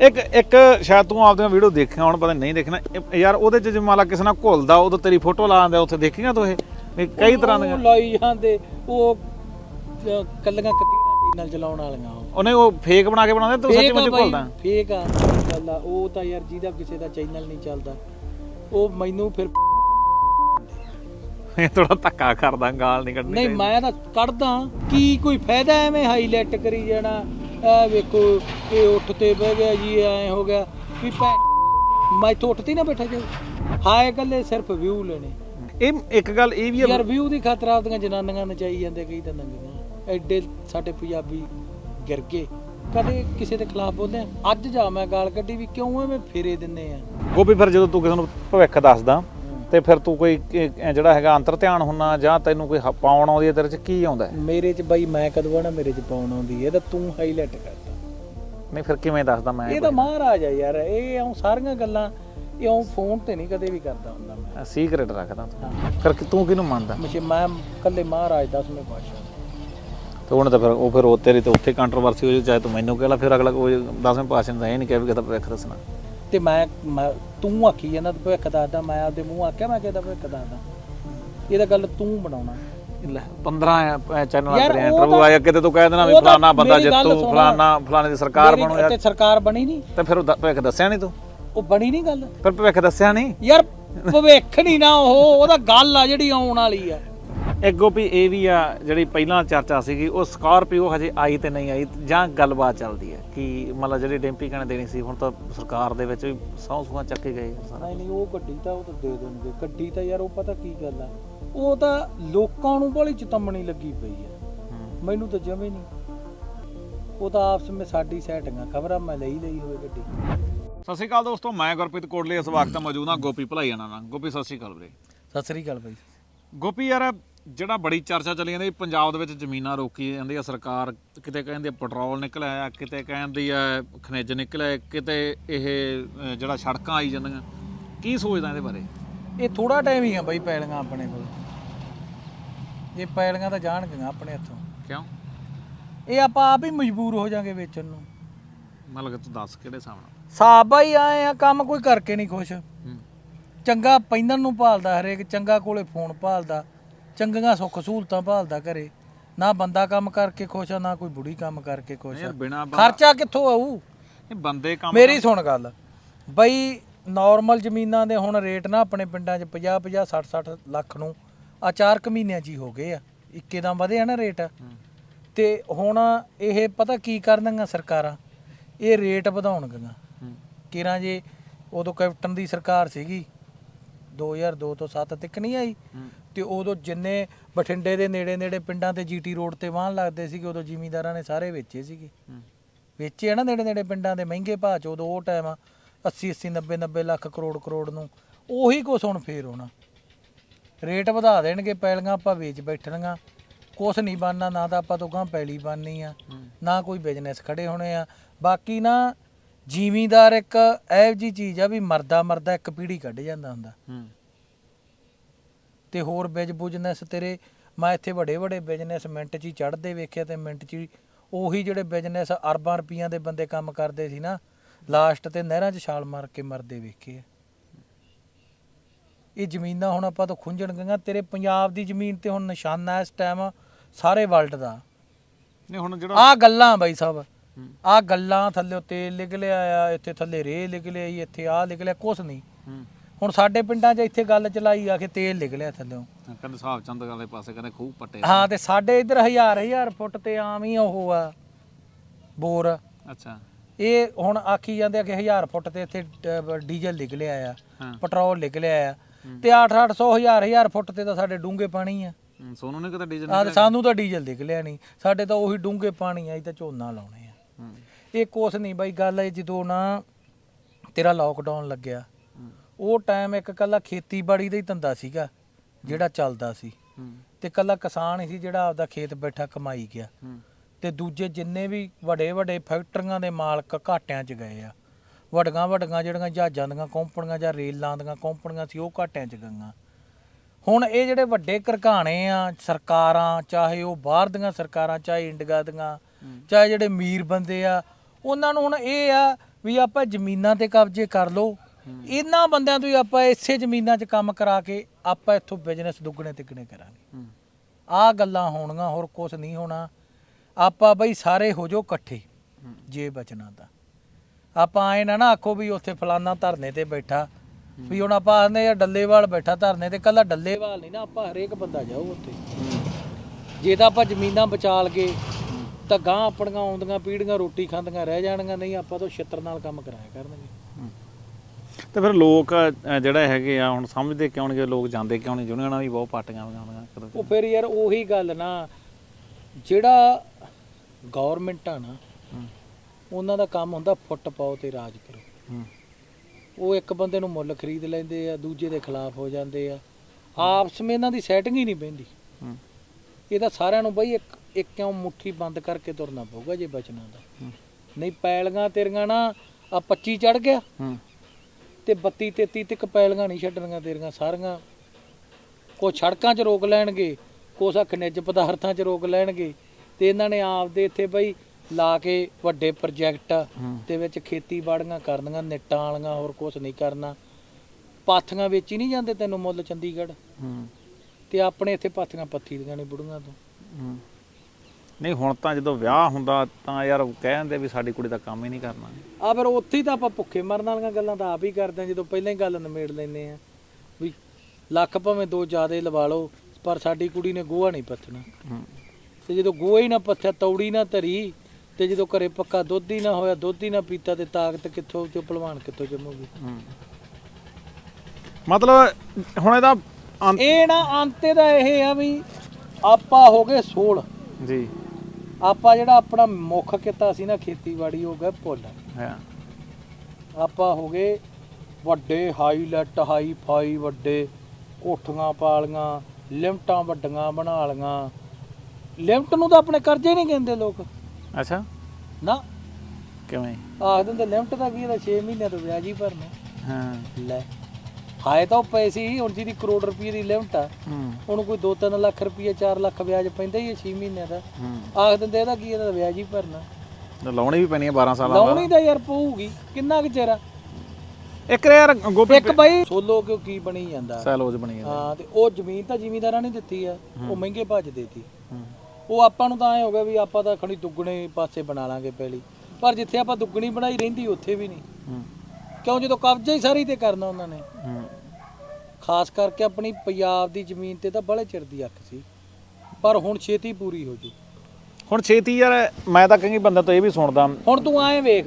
ਇੱਕ ਇੱਕ ਸ਼ਾਇਦ ਤੂੰ ਆਪਦੀਆਂ ਵੀਡੀਓ ਦੇਖਿਆ ਹੁਣ ਪਤਾ ਨਹੀਂ ਦੇਖਣਾ। ਇਹ- ਯਾਰ ਉਹਦੇ ਚ ਜੇ ਮੰਨ ਲਾ ਕਿਸੇ ਨਾਲ ਘੁਲਦਾ ਉਦੋਂ ਤੇਰੀ ਫੋਟੋ ਲਾ ਦਿੰਦਾ ਉੱਥੇ ਦੇਖੀਆਂ ਤੂੰ ਇਹ? ਵੀ ਕਈ ਤਰ੍ਹਾਂ ਦੀਆਂ। ਉਹ ਲਾਈ ਜਾਂਦੇ ਉਹ ਅਹ, ਕੱਲੀਆਂ ਕੱਟੀਆਂ ਚੈਨਲ ਚਲਾਉਣ ਵਾਲੀਆਂ ਉਹ। ਉਹਨੇ ਉਹ ਫੇਕ ਬਣਾ ਕੇ ਬਣਾਉਂਦੇ ਤੂੰ ਸੱਚੀ ਮੁੱਚ ਘੁਲਦਾ? ਫੇਕ ਆ ਗੱਲ ਆ। ਉਹ ਤਾਂ ਯਾਰ ਜਿਹਦਾ ਕਿਸੇ ਦਾ ਚੈਨਲ ਨਹੀਂ ਚੱਲਦਾ। ਉਹ ਮੈਨੂੰ ਫਿਰ ਇਹ ਥੋੜਾ ਧੱਕਾ ਕਰਦਾ ਗਾਲ ਨਹੀਂ ਕੱਢਣੀ ਨਹੀਂ। ਮੈਂ ਤਾਂ ਕੱਢਦਾ ਕੀ ਕੋਈ ਫਾਇਦਾ ਐਵੇਂ ਹਾਈਲਾਈਟ ਕਰੀ ਜਾਣਾ? ਐ ਵੇਖੋ ਇਹ ਉੱਠ ਤੇ ਬਹਿ ਗਿਆ ਜੀ ਐ ਹੋ ਗਿਆ। ਵੀ ਭੈ ਮੈਂ ਤਾਂ ਉੱਠਤੀ ਨਾ ਬੈਠਾ ਜਾ ਹਾਏ ਕੱਲੇ ਸਿਰਫ ਵਿਊ ਲੈਣੇ। ਇਹ ਇੱਕ ਗੱਲ ਇਹ ਵੀ ਯਾਰ ਵਿਊ ਦੀ ਖਾਤਰ ਆਪਦੀਆਂ ਜਨਾਨੀਆਂ ਨਚਾਈ ਜਾਂਦੇ ਕਈ ਤਾਂ ਨੰਗੀਆਂ। ਐਡੇ ਸਾਡੇ ਪੰਜਾਬੀ ਗਿਰ ਗਏ। ਕਦੇ ਕਿਸੇ ਦੇ ਖਿਲਾਫ ਬੋਲੇ ਆ? ਅੱਜ ਜਾ ਮੈਂ ਗਾਲ ਕੱਢੀ ਵੀ ਕਿਉਂ ਐਵੇਂ ਫੇਰੇ ਦਿੰਨੇ ਆ? ਗੋਪੀ ਫਿਰ ਜਦੋਂ ਤੂੰ ਕਿਸੇ ਨੂੰ ਭਵਿੱਖ ਦੱਸਦਾ ਤੇ ਫਿਰ ਤੂੰ ਕੋਈ ਇਹ- ਜਿਹੜਾ ਹੈਗਾ ਅੰਤਰ ਧਿਆਨ ਹੁੰਨਾ ਜਾਂ ਤੈਨੂੰ ਕੋਈ ਹ- ਪਾਉਣ ਆਉਂਦੀ ਹੈ ਤੇਰੇ ਚ ਕੀ ਆਉਂਦਾ ਹੈ? ਮੇਰੇ ਚ ਬਾਈ ਮੈਂ ਕਦੋਂ ਨਾ ਮੇਰੇ ਚ ਪਾਉਣ ਆਉਂਦੀ ਇਹ ਤਾਂ ਤੂੰ ਹਾਈਲਾਈਟ ਕਰਦਾ ਨਹੀਂ ਫਿਰ ਕਿਵੇਂ ਦੱਸਦਾ ਮੈਂ? ਇਹ ਤਾਂ ਮਹਾਰਾਜ ਆ ਯਾਰ ਇਹ ਇਉਂ ਸਾਰੀਆਂ ਗੱਲਾਂ ਇਉਂ ਫੋਨ ਤੇ ਨਹੀਂ ਕਦੇ ਵੀ ਕਰਦਾ ਹੁੰਦਾ ਮੈਂ। ਸੀਕ੍ਰੇਟ ਰੱਖਦਾ ਤੂੰ। ਫਿਰ ਕਿ- ਤੂੰ ਕਿਹਨੂੰ ਮੰਨਦਾ? ਮਸ਼ੇ ਮੈਂ ਕੱਲੇ ਮਹਾਰਾਜ ਦਸਵੇਂ ਪਾਤਸ਼ਾਹ ਤੇ ਹੁਣ ਤਾਂ ਫਿਰ ਉਹ ਫਿਰ ਉਹ ਤੇਰੀ ਤੇ ਉੱਥੇ ਕੰਟਰੋਵਰਸੀ ਹੋ ਜਾਊ ਚਾਹੇ ਤੂੰ ਮੈਨੂੰ ਕਹਿ ਲਾ ਫਿਰ ਅਗਲਾ ਕੋਈ ਦਸਵੇਂ ਪਾਸੇ ਇਹ ਨਹੀਂ ਕਹਿ ਵੀ ਕਿਤਾ ਭਵਿੱਖ ਦੱਸਣਾ। ਤੇ ਮੈਂ ਮੈਂ- ਤੂੰ ਆਖੀ ਜਾਂਦਾ ਤੇ ਭਵਿੱਖ ਦੱਸਦਾ ਮੈਂ ਆਪਦੇ ਮੂੰਹ ਆਖਿਆ ਮੈਂ ਕਿਹਦਾ ਭਵਿੱਖ ਦੱਸਦਾ। ਇਹ ਤਾਂ ਗੱਲ ਤੂੰ ਬਣਾਉਣਾ। ਲੈ 15 ਚੈਨਲ ਯਾਰ, ਉਹ ਇੰਟਰਵਿਊ ਤਾਂ- ਆਇਆ ਕਿਤੇ ਤੂੰ ਕਹਿ ਦੇਣਾ ਵੀ ਉਹ ਤਾਂ ਬੰਦਾ ਮੇਰੀ ਗੱਲ ਜਿੱਤੂ ਸੁਣ। ਫਲਾਣਾ ਫਲਾਣੇ ਦੀ ਸਰਕਾਰ ਮੇਰੀ ਬਣੂ ਯਾਰ। ਤੇ ਸਰਕਾਰ ਬਣੀ ਨਹੀਂ। ਤੇ ਫਿਰ ਉਹ ਦ- ਭਵਿੱਖ ਦੱਸਿਆ ਨਹੀਂ ਤੂੰ? ਉਹ ਬਣੀ ਨਹੀਂ ਗੱਲ। ਫਿਰ ਭਵਿੱਖ ਦੱਸਿਆ ਨਹੀਂ? ਯਾਰ ਭਵਿੱਖ ਨਹੀਂ ਨਾ ਉਹ ਉਹਦਾ ਗੱਲ ਆ ਜਿਹੜੀ ਆਉਣ ਵਾਲੀ ਆ। ਇੱਕ ਗੋਪੀ ਇਹ ਵੀ ਆ ਜਿਹੜੀ ਪਹਿਲਾਂ ਚਰਚਾ ਸੀਗੀ ਉਹ ਸਕਾਰਪੀਓ ਹਜੇ ਆਈ ਤੇ ਨਹੀਂ ਆਈ ਜਾਂ ਗੱਲਬਾਤ ਚੱਲਦੀ ਹੈ? ਕਿ ਮਤਲਬ ਜਿਹੜੀ ਡੈਂਪੀ ਕਹਣੇ ਦੇਣੀ ਸੀ ਹੁਣ ਤਾਂ ਸਰਕਾਰ ਦੇ ਵਿੱਚ ਵੀ ਸੌਂ ਸੂਆਂ ਚੱਕੇ ਗਏ ਸਾਰਾ। ਨਹੀਂ ਨਹੀਂ ਉਹ ਗੱਡੀ ਤਾਂ ਉਹ ਤਾਂ ਦੇ ਦੇਣਗੇ। ਗੱਡੀ ਤਾਂ ਯਾਰ ਉਹ ਪਤਾ ਕੀ ਗੱਲ ਆ? ਉਹ ਤਾਂ ਲੋਕਾਂ ਨੂੰ ਬੜੀ ਚਤੰਮਣੀ ਲੱਗੀ ਪਈ ਆ। ਹੂੰ। ਮੈਨੂੰ ਤਾਂ ਜਮੇ ਨਹੀਂ। ਉਹ ਤਾਂ ਆਪਸ ਵਿੱਚ ਸਾਡੀ ਸੈਟਿੰਗਾਂ ਖਬਰਾਂ ਮੈਂ ਲਈ ਲਈ ਹੋਵੇ ਗੱਡੀ। ਸਤਿ ਸ਼੍ਰੀ ਅਕਾਲ ਦੋਸਤੋ ਮੈਂ ਗੁਰਪ੍ਰੀਤ ਕੋਟਲੇ। ਇਸ ਵਕਤ ਮੌਜੂਦ ਹਾਂ ਗੋਪੀ ਭਲਾਈਆਣਾ ਨਾਲ। ਗੋਪੀ ਸਤਿ ਸ਼੍ਰੀ ਅਕਾਲ ਵੀਰੇ। ਸਤਿ ਸ੍ਰੀ ਅਕਾਲ ਬਾਈ ਗੋਪੀ ਯਾਰ ਜਿਹੜਾ ਬੜੀ ਚਰਚਾ ਚੱਲੀ ਜਾਂਦੀ ਪੰਜਾਬ ਦੇ ਵਿੱਚ ਜ਼ਮੀਨਾਂ ਰੋਕੀ ਜਾਂਦੀ ਆ ਸਰਕਾਰ ਕਿਤੇ ਕਹਿੰਦੀ ਪੈਟਰੋਲ ਨਿਕਲਿਆ ਆ ਕਿਤੇ ਕਹਿੰਦੀ ਆ ਖਣਿਜ ਨਿਕਲਿਆ ਕਿਤੇ ਇਹ ਜਿਹੜਾ ਸੜਕਾਂ ਆਈ ਜਾਂਦੀਆਂ। ਕੀ ਸੋਚਦਾ ਇਹਦੇ ਬਾਰੇ? ਇਹ ਥੋੜਾ ਟਾਈਮ ਹੀ ਆ ਬਾਈ ਪੈਲੀਆਂ ਆਪਣੇ ਕੋਲ। ਇਹ ਪੈਲੀਆਂ ਤਾਂ ਜਾਣਗੀਆਂ ਆਪਣੇ ਹੱਥੋਂ। ਕਿਉਂ? ਇਹ ਆਪਾਂ ਆਪ ਹੀ ਮਜਬੂਰ ਹੋ ਜਾਾਂਗੇ ਵੇਚਣ ਨੂੰ। ਮਤਲਬ ਤੂੰ ਦੱਸ ਕਿਹੜੇ ਨਾਲ? ਸਾਬ ਬਾਈ ਆਏ ਆ ਕੰਮ ਕੋਈ ਕਰਕੇ ਨਹੀਂ ਖੁਸ਼। ਹੂੰ। ਚੰਗਾ ਪੈਂਦਣ ਨੂੰ ਭਾਲਦਾ ਹਰੇਕ ਚੰਗਾ ਕੋਲੇ ਫੋਨ ਭਾਲਦਾ। ਚੰਗੀਆਂ ਸੁੱਖ ਸਹੂਲਤਾਂ ਭਾਲਦਾ ਘਰੇ ਨਾ ਬੰਦਾ ਕੰਮ ਕਰਕੇ ਖੁਸ਼ ਆ ਨਾ ਕੋਈ ਬੁੜੀ ਕੰਮ ਕਰਕੇ ਖੁਸ਼ ਯਾਰ ਆ ਬਿਨਾ ਖਰਚਾ ਕਿੱਥੋਂ ਆਊ? ਇਹ ਬੰਦੇ ਕੰਮ ਮੇਰੀ ਸੁਣ ਗੱਲ। ਬਈ ਨਾਰਮਲ ਜ਼ਮੀਨਾਂ ਦੇ ਹੁਣ ਰੇਟ ਨਾ ਆਪਣੇ ਪਿੰਡਾਂ 'ਚ 50 50 60 60 ਲੱਖ ਨੂੰ ਆ ਚਾਰ ਕੁ ਮਹੀਨਿਆਂ 'ਚ ਹੀ ਹੋ ਗਏ ਆ। ਇੱਕੇਦਮ ਵਧੇ ਆ ਨਾ ਰੇਟ। ਤੇ ਹੁਣ ਇਹ ਪਤਾ ਕੀ ਕਰਨਗੀਆਂ ਸਰਕਾਰਾਂ? ਇਹ ਰੇਟ ਵਧਾਉਣਗੀਆਂ। ਹੂੰ ਕਿਰਾਂ ਜੇ ਉਦੋਂ ਕੈਪਟਨ ਦੀ ਸਰਕਾਰ ਸੀਗੀ 2002 ਤੋਂ 7 ਤੱਕ ਨਹੀਂ ਆਈ। ਤੇ ਉਦੋਂ ਜਿੰਨੇ ਬਠਿੰਡੇ ਦੇ ਨੇੜੇ ਨੇੜੇ ਪਿੰਡਾਂ ਤੇ ਜੀਟੀ ਰੋਡ ਤੇ ਵਾਹਨ ਲੱਗਦੇ ਸੀਗੇ ਉਦੋਂ ਜ਼ਿਮੀਂਦਾਰਾਂ ਨੇ ਸਾਰੇ ਵੇਚੇ ਸੀਗੇ। ਵੇਚੇ ਆ ਨਾ ਨੇੜੇ ਨੇੜੇ ਪਿੰਡਾਂ ਦੇ ਮਹਿੰਗੇ ਭਾਅ ਚ ਉਦੋਂ ਉਹ ਟਾਈਮ 80 80 90 90 ਲੱਖ ਕਰੋੜ ਕਰੋੜ ਨੂੰ। ਉਹੀ ਕੁਛ ਹੁਣ ਫੇਰ ਹੋਣਾ। ਰੇਟ ਵਧਾ ਦੇਣਗੇ ਪੈਲੀਆਂ ਆਪਾਂ ਵੇਚ ਬੈਠਣੀਆਂ। ਕੁਛ ਨਹੀਂ ਬਣਨਾ ਨਾ ਤਾਂ ਆਪਾਂ ਤੋਂ ਗਾਂ ਪੈਲੀ ਬਣਨੀ ਆ। ਨਾ ਕੋਈ ਬਿਜ਼ਨਸ ਖੜੇ ਹੋਣੇ ਆ। ਬਾਕੀ ਨਾ ਜ਼ਿਮੀਂਦਾਰ ਇੱਕ ਇਹੋ ਜੀ ਚੀਜ਼ ਆ ਵੀ ਮਰਦਾ ਮਰਦਾ ਇੱਕ ਪੀੜੀ ਕੱਢ ਜਾਂਦਾ ਹੁੰਦਾ। ਹੂੰ। ਤੇ ਹੋਰ ਬਿਜ ਬਿਜ਼ਨਸ ਤੇਰੇ ਮੈਂ ਇੱਥੇ ਵੱਡੇ ਵੱਡੇ ਬਿਜ਼ਨਸ ਮਿੰਟ 'ਚ ਹੀ ਚੜ੍ਹਦੇ ਵੇਖਿਆ ਤੇ ਮਿੰਟ 'ਚ ਹੀ ਉਹੀ ਜਿਹੜੇ ਬਿਜ਼ਨਸ ਅਰਬਾਂ ਰੁਪਈਆਂ ਦੇ ਬੰਦੇ ਕੰਮ ਕਰਦੇ ਸੀ ਨਾ ਲਾਸਟ ਤੇ ਨਹਿਰਾਂ 'ਚ ਛਾਲ ਮਾਰ ਕੇ ਮਰਦੇ ਵੇਖੇ ਆ। ਇਹ ਜ਼ਮੀਨਾਂ ਹੁਣ ਆਪਾਂ ਤੋਂ ਖੁੰਝਣ ਗਈਆਂ ਤੇਰੇ ਪੰਜਾਬ ਦੀ ਜ਼ਮੀਨ ਤੇ ਹੁਣ ਨਿਸ਼ਾਨਾ ਇਸ ਟਾਈਮ ਸਾਰੇ ਵਰਲਡ ਦਾ। ਨਹੀਂ ਹੁਣ ਜਿਹੜਾ ਆਹ ਗੱਲਾਂ ਬਾਈ ਸਾਹਿਬ। ਆਹ ਗੱਲਾਂ ਥੱਲੇ ਤੇਲ ਨਿਕਲਿਆ ਆ ਇੱਥੇ ਥੱਲੇ ਰੇਹ ਨਿਕਲਿਆ ਜੀ ਇੱਥੇ ਆਹ ਨਿਕਲਿਆ ਕੁਛ ਨਹੀਂ। ਹੂੰ। ਹੁਣ ਸਾਡੇ ਪਿੰਡਾਂ 'ਚ ਇੱਥੇ ਗੱਲ ਚਲਾਈ ਆ ਕਿ ਤੇਲ ਨਿਕਲਿਆ ਥੱਲੇੋਂ। ਕਹਿੰਦੇ ਹਿਸਾਬ ਚੰਦ ਵਾਲੇ ਪਾਸੇ ਕਹਿੰਦੇ ਖੂਹ ਪੱਟੇ ਹਾਂ ਤੇ ਸਾਡੇ ਇੱਧਰ ਹਜ਼ਾਰ ਹਜ਼ਾਰ ਫੁੱਟ ਤੇ ਆਮ ਹੀ ਉਹ ਆ ਬੋਰ। ਅੱਛਾ। ਇਹ ਹੁਣ ਆਖੀ ਜਾਂਦੇ ਆ ਕਿ ਹਜ਼ਾਰ ਫੁੱਟ ਤੇ ਇੱਥੇ ਡ- ਡੀਜ਼ਲ ਨਿਕਲਿਆ ਆ ਹਾਂ। ਪੈਟਰੋਲ ਨਿਕਲਿਆ ਆ। ਤੇ 8-800 ਹਜ਼ਾਰ ਹਜ਼ਾਰ ਫੁੱਟ ਤੇ ਤਾਂ ਸਾਡੇ ਡੂੰਘੇ ਪਾਣੀ ਆ। ਹੂੰ, ਸੋਨੂੰ ਨੇ ਕਿਤੇ ਡੀਜ਼ਲ ਆ ਤੇ ਸਾਨੂੰ ਤਾਂ ਡੀਜ਼ਲ ਨਿਕਲਿਆ ਨਹੀਂ। ਸਾਡੇ ਤਾਂ ਉਹੀ ਡੂੰਘੇ ਪਾਣੀ ਆ ਇਹ ਤਾਂ ਝੋਨਾ ਲਾਉਣੇ ਆ। ਇਹ ਕੁਛ ਨਹੀਂ ਬਾਈ ਗੱਲ ਹੈ ਜਦੋਂ ਨਾ ਤੇਰਾ ਲੋਕਡਾਊਨ ਲੱਗਿਆ ਉਹ ਟਾਈਮ ਇੱਕ ਕੱਲਾ ਖੇਤੀਬਾੜੀ ਦਾ ਹੀ ਧੰਦਾ ਸੀਗਾ ਜਿਹੜਾ ਚੱਲਦਾ ਸੀ। ਹੂੰ। ਤੇ ਕੱਲਾ ਕਿਸਾਨ ਹੀ ਸੀ ਜਿਹੜਾ ਆਪਦਾ ਖੇਤ ਬੈਠਾ ਕਮਾਈ ਗਿਆ। ਹੂੰ। ਤੇ ਦੂਜੇ ਜਿੰਨੇ ਵੀ ਵੱਡੇ ਵੱਡੇ ਫੈਕਟਰੀਆਂ ਦੇ ਮਾਲਕ ਘਾਟਿਆਂ 'ਚ ਗਏ ਆ। ਵੱਡੀਆਂ ਵੱਡੀਆਂ ਜਿਹੜੀਆਂ ਜਹਾਜ਼ਾਂ ਦੀਆਂ ਕੰਪਨੀਆਂ ਜਾਂ ਰੇਲਾਂ ਦੀਆਂ ਕੰਪਨੀਆਂ ਸੀ ਉਹ ਘਾਟਿਆਂ 'ਚ ਗਈਆਂ। ਹੁਣ ਇਹ ਜਿਹੜੇ ਵੱਡੇ ਕਰਕਾਣੇ ਆ ਸਰਕਾਰਾਂ ਚਾਹੇ ਉਹ ਬਾਹਰ ਦੀਆਂ ਸਰਕਾਰਾਂ ਚਾਹੇ ਇੰਡੀਆ ਦੀਆਂ ਚਾਹੇ ਜਿਹੜੇ ਅਮੀਰ ਬੰਦੇ ਆ ਉਹਨਾਂ ਨੂੰ ਹੁਣ ਇਹ ਆ ਵੀ ਆਪਾਂ ਜ਼ਮੀਨਾਂ ਤੇ ਕਬਜ਼ੇ ਕਰ ਲਓ। ਇਹਨਾਂ ਬੰਦਿਆਂ ਤੋਂ ਹੀ ਆਪਾਂ ਇਸੇ ਜ਼ਮੀਨਾਂ 'ਚ ਕੰਮ ਕਰਾ ਕੇ ਆਪਾਂ ਇੱਥੋਂ ਬਿਜ਼ਨਸ ਦੁੱਗਣੇ ਤਿੱਗਣੇ ਕਰਾਂਗੇ। ਆਹ ਗੱਲਾਂ ਹੋਣਗੀਆਂ ਹੋਰ ਕੁਝ ਨਹੀਂ ਹੋਣਾ। ਆਪਾਂ ਬਈ ਸਾਰੇ ਹੋ ਜਾਓ ਇਕੱਠੇ ਜੇ ਬਚਣਾ ਤਾਂ। ਆਪਾਂ ਐ ਨਾ ਨਾ ਆਖੋ ਵੀ ਉੱਥੇ ਫਲਾਨਾ ਧਰਨੇ ਤੇ ਬੈਠਾ ਵੀ ਹੁਣ ਆਪਾਂ ਆਖਦੇ ਆ ਡੱਲੇਵਾਲ ਬੈਠਾ ਧਰਨੇ ਤੇ ਕੱਲਾ ਡੱਲੇਵਾਲ ਨਹੀਂ ਨਾ ਆਪਾਂ ਹਰੇਕ ਬੰਦਾ ਜਾਊ ਉੱਥੇ। ਜੇ ਤਾਂ ਆਪਾਂ ਜ਼ਮੀਨਾਂ ਬਚਾ ਲਗੇ ਤਾਂ ਗਾਂ ਆਪਣੀਆਂ ਆਉਂਦੀਆਂ ਪੀੜੀਆਂ ਰੋਟੀ ਖਾਂਦੀਆਂ ਰਹਿ ਜਾਣਗੀਆਂ ਨਹੀਂ ਆਪਾਂ ਤਾਂ ਛਿੱਤਰ ਨਾਲ ਕੰਮ ਕਰਾਇਆ ਕਰਨਗੇ। ਤੇ ਫਿਰ ਲੋਕ ਅ, ਜਿਹੜੇ ਹੈਗੇ ਆ ਹੁਣ ਸਮਝਦੇ ਕਿਉਂ ਨਹੀਂ ਲੋਕ ਜਾਂਦੇ ਕਿਉਂ ਨਹੀਂ? ਯੂਨੀਅਨਾਂ ਵੀ ਬਹੁਤ ਪਾਰਟੀਆਂ ਵਗਾਉਂਦੀਆਂ ਕਦੋਂ ਉਹ ਫਿਰ ਯਾਰ ਉਹੀ ਗੱਲ ਨਾ ਜਿਹੜਾ ਗਵਰਨਮੈਂਟ ਆ ਨਾ ਹੂੰ। ਉਹਨਾਂ ਦਾ ਕੰਮ ਹੁੰਦਾ ਫੁੱਟ ਪਾਓ ਤੇ ਰਾਜ ਕਰੋ। ਹੂੰ। ਉਹ ਇੱਕ ਬੰਦੇ ਨੂੰ ਮੁੱਲ ਖਰੀਦ ਲੈਂਦੇ ਆ ਦੂਜੇ ਦੇ ਖਿਲਾਫ ਹੋ ਜਾਂਦੇ ਆ। ਆਪਸ ਵਿੱਚ ਇਹਨਾਂ ਦੀ ਸੈਟਿੰਗ ਹੀ ਨਹੀਂ ਬਹਿੰਦੀ ਹੂੰ। ਇਹ ਤਾਂ ਸਾਰਿਆਂ ਨੂੰ ਬਈ ਇੱਕ ਇੱਕ ਕਿਉਂ ਮੁੱਠੀ ਬੰਦ ਕਰਕੇ ਤੁਰਨਾ ਪਊਗਾ ਜੇ ਬਚਣਾ ਦਾ ਹੂੰ। ਨਹੀਂ ਪੈਲੀਆਂ ਤੇਰੀਆਂ ਨਾ ਆ 25 ਚੜ ਗਿਆ। ਹੂੰ। ਤੇ 32 33 ਤੱਕ ਪੈਲੀਆਂ ਨਹੀਂ ਛੱਡਣੀਆਂ ਤੇਰੀਆਂ ਸਾਰੀਆਂ। ਕੋ ਸੜਕਾਂ 'ਚ ਰੋਕ ਲੈਣਗੇ ਕੋਸਾ ਖਣਿਜ ਪਦਾਰਥਾਂ 'ਚ ਰੋਕ ਲੈਣਗੇ ਤੇ ਇਹਨਾਂ ਨੇ ਆਪਦੇ ਇੱਥੇ ਬਈ ਲਾ ਕੇ ਵੱਡੇ ਪ੍ਰੋਜੈਕਟ ਹੂੰ। ਦੇ ਵਿੱਚ ਖੇਤੀਬਾੜੀਆਂ ਕਰਨੀਆਂ ਨਿੱਟਾਂ ਵਾਲੀਆਂ ਹੋਰ ਕੁਝ ਨਹੀਂ ਕਰਨਾ। ਪਾਥੀਆਂ ਵੇਚੀ ਨਹੀਂ ਜਾਂਦੇ ਤੈਨੂੰ ਮੁੱਲ ਚੰਡੀਗੜ੍ਹ? ਹੂੰ। ਤੇ ਆਪਣੇ ਇੱਥੇ ਪਾਥੀਆਂ ਪੱਥੀ ਦੀਆਂ ਨਹੀਂ ਬੁੜੀਆਂ ਤੋਂ। ਹੂੰ। ਨਹੀਂ ਹੁਣ ਤਾਂ ਜਦੋਂ ਵਿਆਹ ਹੁੰਦਾ ਤਾਂ ਯਾਰ ਕਹਿੰਦੇ ਵੀ ਸਾਡੀ ਕੁੜੀ ਦਾ ਕੰਮ ਹੀ ਨਹੀਂ ਕਰਨਾ। ਆ ਫਿਰ ਉੱਥੇ ਹੀ ਤਾਂ ਆਪਾਂ ਭੁੱਖੇ ਮਰਨ ਵਾਲੀਆਂ ਗੱਲਾਂ ਤਾਂ ਆਪ ਹੀ ਕਰਦੇ ਹਾਂ ਜਦੋਂ ਪਹਿਲਾਂ ਹੀ ਗੱਲ ਨਿਮੇੜ ਲੈਨੇ ਆ ਵੀ ਲੱਖ ਭਾਵੇਂ ਦੋ ਜ਼ਿਆਦੇ ਲਵਾ ਲਓ ਪਰ ਸਾਡੀ ਕੁੜੀ ਨੇ ਗੋਹਾ ਨਹੀਂ ਪੱਥਣਾ। ਤੇ ਜਦੋਂ ਗੋਹਾ ਹੀ ਨਾ ਪੱਥਿਆ ਤੌੜੀ ਨਾ ਧਰੀ ਤੇ ਜਦੋਂ ਘਰੇ ਪੱਕਾ ਦੁੱਧ ਹੀ ਨਾ ਹੋਇਆ ਦੁੱਧ ਹੀ ਨਾ ਪੀਤਾ ਤੇ ਤਾਕਤ ਕਿੱਥੋਂ ਤੇ ਭਲਵਾਨ ਕਿੱਥੋਂ ਜੰਮੂਗੀ। ਮਤਲਬ ਹੁਣ ਇਹਦਾ ਅੰਤ ਇਹ ਨਾ ਅੰਤੇ ਦਾ ਇਹ ਆ ਵੀ ਆਪਾਂ ਹੋ ਗਏ ਸੋਲ ਜੀ। ਆਪਾਂ ਜਿਹੜਾ ਆਪਣਾ ਮੁੱਖ ਕਿੱਤਾ ਸੀ ਨਾ ਖੇਤੀਬਾੜੀ ਹੋ ਗਿਆ ਭੁੱਲ ਹੈ। ਆਪਾਂ ਹੋ ਗਏ ਵੱਡੇ ਹਾਈਲਾਈਟ ਹਾਈ ਫਾਈ ਵੱਡੇ ਕੋਠੀਆਂ ਪਾਲੀਆਂ ਲਿਮਟਾਂ ਵੱਡੀਆਂ ਬਣਾ ਲੀਆਂ ਲਿਮਟ ਨੂੰ ਤਾਂ ਆਪਣੇ ਕਰਜ਼ੇ ਨਹੀਂ ਕਹਿੰਦੇ ਲੋਕ। ਅੱਛਾ। ਨਾ। ਕਿਵੇਂ? ਆਖ ਦਿੰਦੇ ਲਿਮਟ ਦਾ ਕੀ ਇਹਦਾ 6 ਮਹੀਨਿਆਂ ਤੋਂ ਵਿਆਜ ਹੀ ਭਰਨਾ। ਹਾਂ। ਲੈ। ਹਾਏ ਤਾਂ ਉਹ ਪੈਸੇ ਹੀ ਹੁਣ ਜਿਹਦੀ ਕਰੋੜ ਰੁਪਏ ਦੀ ਲਿਮਟ ਆ ਹੂੰ। ਉਹਨੂੰ ਕੋਈ 2-3 ਲੱਖ ਰੁਪਏ 4 ਲੱਖ ਵਿਆਜ ਪੈਂਦਾ ਹੀ ਹੈ 6 ਮਹੀਨਿਆਂ ਦਾ। ਆਖ ਦਿੰਦੇ ਇਹਦਾ ਕੀ ਇਹਦਾ ਵਿਆਜ ਹੀ ਭਰਨਾ। ਲਾਉਣੀ ਵੀ ਪੈਣੀ ਹੈ 12 ਸਾਲਾਂ ਬਾਅਦ। ਲਾਉਣੀ ਤਾਂ ਯਾਰ ਪਊਗੀ ਕਿੰਨਾ ਕੁ ਚਿਰ ਆ? ਇੱਕ ਯਾਰ ਗੋਪੀ ਇੱਕ ਬਾਈ ਸੋਲੋ ਕਿਉਂ ਕੀ ਬਣੀ ਜਾਂਦਾ? ਸੈਲੋਜ ਬਣੀ ਹੈ ਹਾਂ ਤੇ ਉਹ ਜ਼ਮੀਨ ਤਾਂ ਜ਼ਿਮੀਂਦਾਰਾਂ ਨੇ ਦਿੱਤੀ ਆ ਉਹ ਮਹਿੰਗੇ ਭੱਜ ਦੇਤੀ। ਉਹ ਆਪਾਂ ਨੂੰ ਤਾਂ ਐ ਹੋ ਗਿਆ ਵੀ ਆਪਾਂ ਤਾਂ ਖਣੀ ਦੁੱਗਣੇ ਪਾਸੇ ਬਣਾ ਲਾਂਗੇ ਪਹਿਲੀ। ਪਰ ਜਿੱਥੇ ਆਪਾਂ ਦੁੱਗਣੀ ਬਣਾਈ ਰਹਿੰਦੀ ਉੱਥੇ ਵੀ ਨਹੀਂ। ਹੂੰ। ਕਿਉਂ ਜਦੋਂ ਕਬਜ਼ਾ ਹੀ ਸਾਰੀ ਤੇ ਕਰਨਾ ਉਹਨਾਂ ਨੇ? ਹੂੰ। ਖਾਸ ਕਰਕੇ ਆਪਣੀ ਪੰਜਾਬ ਦੀ ਜ਼ਮੀਨ ਤੇ ਤਾਂ ਬੜੇ ਚਿਰ ਦੀ ਅੱਖ ਸੀ। ਪਰ ਹੁਣ ਛੇਤੀ ਪੂਰੀ ਹੋ ਜੂ। ਹੁਣ ਛੇਤੀ ਯਾਰ ਮੈਂ ਤਾਂ ਕਈ ਬੰਦਾ ਤੋਂ ਇਹ ਵੀ ਸੁਣਦਾ। ਹੁਣ ਤੂੰ ਐਂ ਵੇਖ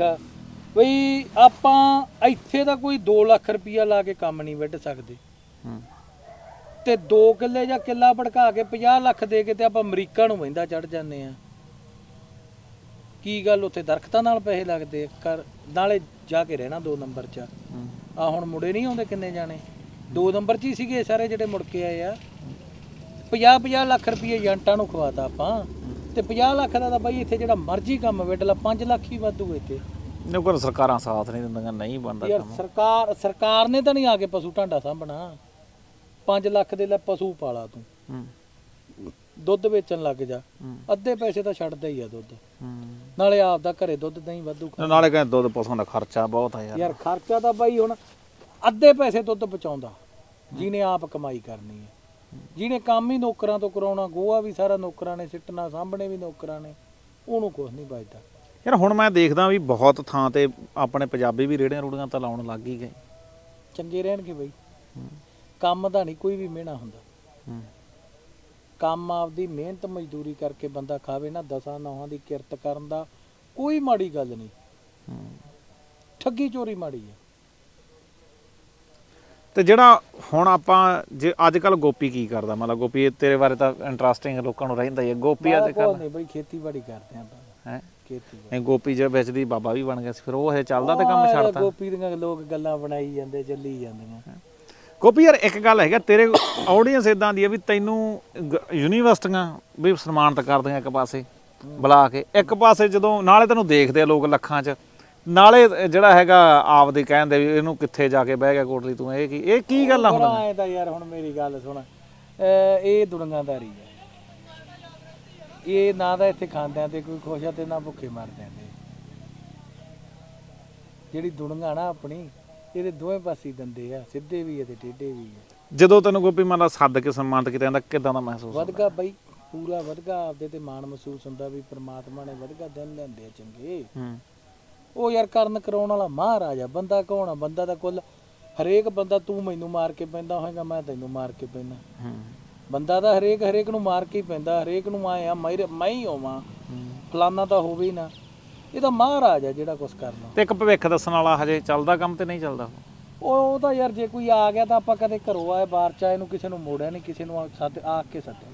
ਬਈ ਆਪਾਂ ਇੱਥੇ ਤਾਂ ਕੋਈ 2 ਲੱਖ ਰੁਪਈਆ ਲਾ ਕੇ ਕੰਮ ਨਹੀਂ ਵੱਢ ਸਕਦੇ। ਹੂੰ। ਤੇ 2 ਕਿੱਲੇ ਜਾਂ ਕਿੱਲਾ ਭੜਕਾ ਕੇ 50 ਲੱਖ ਦੇ ਕੇ ਤੇ ਆਪਾਂ ਅਮਰੀਕਾ ਨੂੰ ਵਹਿੰਦਾ ਚੜ ਜਾਂਦੇ ਆ ਕੀ ਗੱਲ ਉੱਥੇ ਦਰਖਤਾਂ ਨਾਲ ਪੈਸੇ ਲੱਗਦੇ ਆ? ਕਰ ਨਾਲੇ ਜਾ ਕੇ ਰਹਿਣਾ 2 ਨੰਬਰ 'ਚ। ਆ ਹੁਣ ਮੁੰਡੇ ਨਹੀਂ ਆਉਂਦੇ ਕਿੰਨੇ ਜਾਣੇ? 2 ਨੰਬਰ 'ਚ ਹੀ ਸੀਗੇ ਸਾਰੇ ਜਿਹੜੇ ਮੁੜ ਕੇ ਆਏ ਆ। 50 50 ਲੱਖ ਰੁਪਏ ਏਜੰਟਾਂ ਨੂੰ ਖਵਾਤਾ ਆਪਾਂ। ਤੇ 50 ਲੱਖ ਦਾ ਤਾਂ ਬਾਈ ਇੱਥੇ ਜਿਹੜਾ ਮਰਜ਼ੀ ਕੰਮ ਵੇਟ ਲਾ 5 ਲੱਖ ਹੀ ਵਾਧੂ ਇੱਥੇ। ਨੇ ਕੋਲ ਸਰਕਾਰਾਂ ਸਾਥ ਨਹੀਂ ਦਿੰਦੀਆਂ ਨਹੀਂ ਬਣਦਾ ਯਾਰ ਕੰਮ। ਸਰਕਾਰ ਸਰਕਾਰ ਨੇ ਤਾਂ ਨਹੀਂ ਆ ਕੇ ਪਸ਼ੂ ਢਾਂਡਾ ਸਾਂਭਣਾ। 5 ਲੱਖ ਦੇ ਲੈ ਪਸ਼ੂ ਪਾਲਾ ਤੂੰ। ਹੂੰ। ਦੁੱਧ ਵੇਚਣ ਲੱਗ ਜਾ। ਅੱਧੇ ਪੈਸੇ ਤਾਂ ਛੱਡਦਾ ਹੀ ਆ ਦੁੱਧ। ਨਾਲੇ ਆਪਦਾ ਘਰੇ ਦੁੱਧ ਨਹੀਂ ਵਾਧੂ ਖਾ ਨਾਲੇ ਕਹਿੰਦੇ ਦੁੱਧ ਪਸ਼ੂਆਂ ਦਾ ਖਰਚਾ ਬਹੁਤ ਆ ਯਾਰ। ਯਾਰ ਖਰਚਾ ਤਾਂ ਬਾਈ ਹੁਣ ਅੱਧੇ ਪੈਸੇ ਦੁੱਧ ਬਚਾਉਂਦਾ ਜਿਹਨੇ ਆਪ ਕਮਾਈ ਕਰਨੀ ਹੈ। ਜਿਹਨੇ ਕੰਮ ਹੀ ਨੌਕਰਾਂ ਤੋਂ ਕਰਾਉਣਾ ਗੋਆ ਵੀ ਸਾਰਾ ਨੌਕਰਾਂ ਨੇ ਸਿੱਟਣਾ ਸਾਹਮਣੇ ਵੀ ਨੌਕਰਾਂ ਨੇ ਉਹਨੂੰ ਕੁਝ ਨਹੀਂ ਬਚਦਾ। ਯਾਰ ਹੁਣ ਮੈਂ ਦੇਖਦਾ ਵੀ ਬਹੁਤ ਥਾਂ ਤੇ ਆਪਣੇ ਪੰਜਾਬੀ ਵੀ ਰੇੜੀਆਂ ਰੂੜੀਆਂ ਤਾਂ ਲਾਉਣ ਲੱਗ ਹੀ ਗਏ। ਚੰਗੇ ਰਹਿਣਗੇ ਬਈ। ਕੰਮ ਦਾ ਨਹੀਂ ਕੋਈ ਵੀ ਮਿਹਣਾ ਹੁੰਦਾ। ਹੂੰ। ਕੰਮ ਆਪਦੀ ਮਿਹਨਤ ਮਜ਼ਦੂਰੀ ਕਰਕੇ ਬੰਦਾ ਖਾਵੇ ਨਾ ਦਸਾਂ ਨੌਹਾਂ ਦੀ ਕਿਰਤ ਕਰਨ ਦਾ ਕੋਈ ਮਾੜੀ ਗੱਲ ਨਹੀਂ। ਠੱਗੀ ਚੋਰੀ ਮਾੜੀ ਹੈ ਤੇ ਜਿਹੜਾ ਹੁਣ ਆਪਾਂ ਜੇ ਅੱਜ ਕੱਲ ਗੋਪੀ ਕੀ ਕਰਦਾ? ਮਤਲਬ ਗੋਪੀ ਇਹ ਤੇਰੇ ਬਾਰੇ ਤਾਂ ਇੰਟਰਸਟਿੰਗ ਲੋਕਾਂ ਨੂੰ ਰਹਿੰਦਾ ਹੀ ਹੈ ਗੋਪੀ ਅੱਜ ਕੋਲ ਨਹੀਂ ਬਈ ਖੇਤੀਬਾੜੀ ਕਰਦੇ ਆਪਾਂ। ਹੈ? ਖੇਤੀਬਾੜੀ। ਨਹੀਂ ਗੋਪੀ ਜੇ ਵਿੱਚ ਦੀ ਬਾਬਾ ਵੀ ਬਣ ਗਿਆ ਸੀ ਫਿਰ ਉਹ ਹਜੇ ਚੱਲਦਾ ਤੇ ਕੰਮ ਛੱਡਤਾ ਗੋਪੀ ਦੀਆਂ ਲੋਕ ਗੱਲਾਂ ਬਣਾਈ ਜਾਂਦੇ ਚੱਲੀ ਜਾਂਦੀਆਂ। ਗੋਪੀ ਯਾਰ ਇੱਕ ਗੱਲ ਹੈਗਾ ਤੇਰੇ ਆਡੀਅנס ਇਦਾਂ ਦੀ ਹੈ ਵੀ ਤੈਨੂੰ ਯੂਨੀਵਰਸਿਟੀਆਂ ਵੀ ਸਨਮਾਨਿਤ ਕਰਦੀਆਂ ਇੱਕ ਪਾਸੇ, ਬੁਲਾ ਕੇ। ਇੱਕ ਪਾਸੇ ਜਦੋਂ, ਨਾਲੇ ਤੈਨੂੰ ਦੇਖਦੇ ਆ ਲੋਕ ਲੱਖਾਂ 'ਚ। ਨਾਲੇ ਜਿਹੜਾ ਹੈਗਾ ਆਪਦੇ ਕਹਿੰਦੇ ਵੀ ਇਹਨੂੰ ਕਿੱਥੇ ਜਾ ਕੇ ਬਹਿ ਗਿਆ ਕੋਟਲੀ ਤੂੰ, ਇਹ ਕੀ ਇਹ ਕੀ ਗੱਲ ਆ ਹੁਣ? ਆਏ ਤਾਂ ਯਾਰ ਹੁਣ ਮੇਰੀ ਗੱਲ ਸੁਣ। ਅਹ ਇਹ ਦੁਨੀਆਦਾਰੀ ਹੈ ਇਹ ਨਾ ਤਾਂ ਇੱਥੇ ਖਾਂਦਿਆਂ ਤੇ ਕੋਈ ਖੁਸ਼ ਆ ਤੇ ਨਾ ਭੁੱਖੇ ਮਰਦਿਆਂ ਤੇ। ਜਿਹੜੀ ਦੁਨੀਆ ਨਾ ਆਪਣੀ ਇਹਦੇ ਦੋਵੇਂ ਪਾਸੇ ਦੰਦੇ ਆ ਸਿੱਧੇ ਵੀ ਆ ਤੇ ਟੇਢੇ ਵੀ ਆ। ਜਦੋਂ ਤੈਨੂੰ ਗੋਪੀ ਮੰਨ ਲਾ ਸੱਦ ਕੇ ਸਨਮਾਨਿਤ ਕੀਤਾ ਜਾਂਦਾ ਕਿਦਾਂ ਦਾ ਮਹਿਸੂਸ ਹੁੰਦਾ? ਵਧਗਾ ਬਈ ਪੂਰਾ ਵਧਗਾ ਆਪਦੇ ਤੇ ਮਾਣ ਮਹਿਸੂਸ ਹੁੰਦਾ ਵੀ ਪ੍ਰਮਾਤਮਾ ਨੇ ਵਧਗਾ ਦਿਨ ਲੈਂਦੇ ਆ ਚੰਗੇ। ਹੂੰ। ਉਹ ਯਾਰ ਕਰਨ ਕਰਾਉਣ ਵਾਲਾ ਮਹਾਰਾਜ ਆ ਬੰਦਾ ਕੌਣ ਆ? ਬੰਦਾ ਦਾ ਕੁੱਲ ਹਰੇਕ ਬੰਦਾ ਤੂੰ ਮੈਨੂੰ ਮਾਰ ਕੇ ਪੈਂਦਾ ਹੋਏਗਾ ਮੈਂ ਤੈਨੂੰ ਮਾਰ ਕੇ ਪੈਂਦਾ। ਹੂੰ। ਬੰਦਾ ਤਾਂ ਹਰੇਕ ਹਰੇਕ ਨੂੰ ਮਾਰ ਕੇ ਹੀ ਪੈਂਦਾ ਹਰੇਕ ਨੂੰ ਆਏ ਆ ਮੈਂ ਮੈਂ ਹੀ ਹੋਵਾਂ। ਫਲਾਨਾ ਤਾਂ ਹੋਵੇ ਹੀ ਨਾ। ਇਹ ਤਾਂ ਮਹਾਰਾਜ ਆ ਜਿਹੜਾ ਕੁਝ ਕਰਨਾ। ਤੇ ਇੱਕ ਭਵਿੱਖ ਦੱਸਣ ਵਾਲਾ ਹਜੇ ਚੱਲਦਾ ਕੰਮ ਤੇ ਨਹੀਂ ਚੱਲਦਾ? ਉਹ ਉਹ ਤਾਂ ਯਾਰ ਜੇ ਕੋਈ ਆ ਗਿਆ ਤਾਂ ਆਪਾਂ ਕਦੇ ਘਰੋਂ ਆਏ ਬਾਹਰ ਚ ਆਏ ਨੂੰ ਕਿਸੇ ਨੂੰ ਮੋੜਿਆ ਨਹੀਂ ਕਿਸੇ ਨੂੰ ਆ- ਸੱਦ ਆ ਕੇ ਸੱਦਿਆ।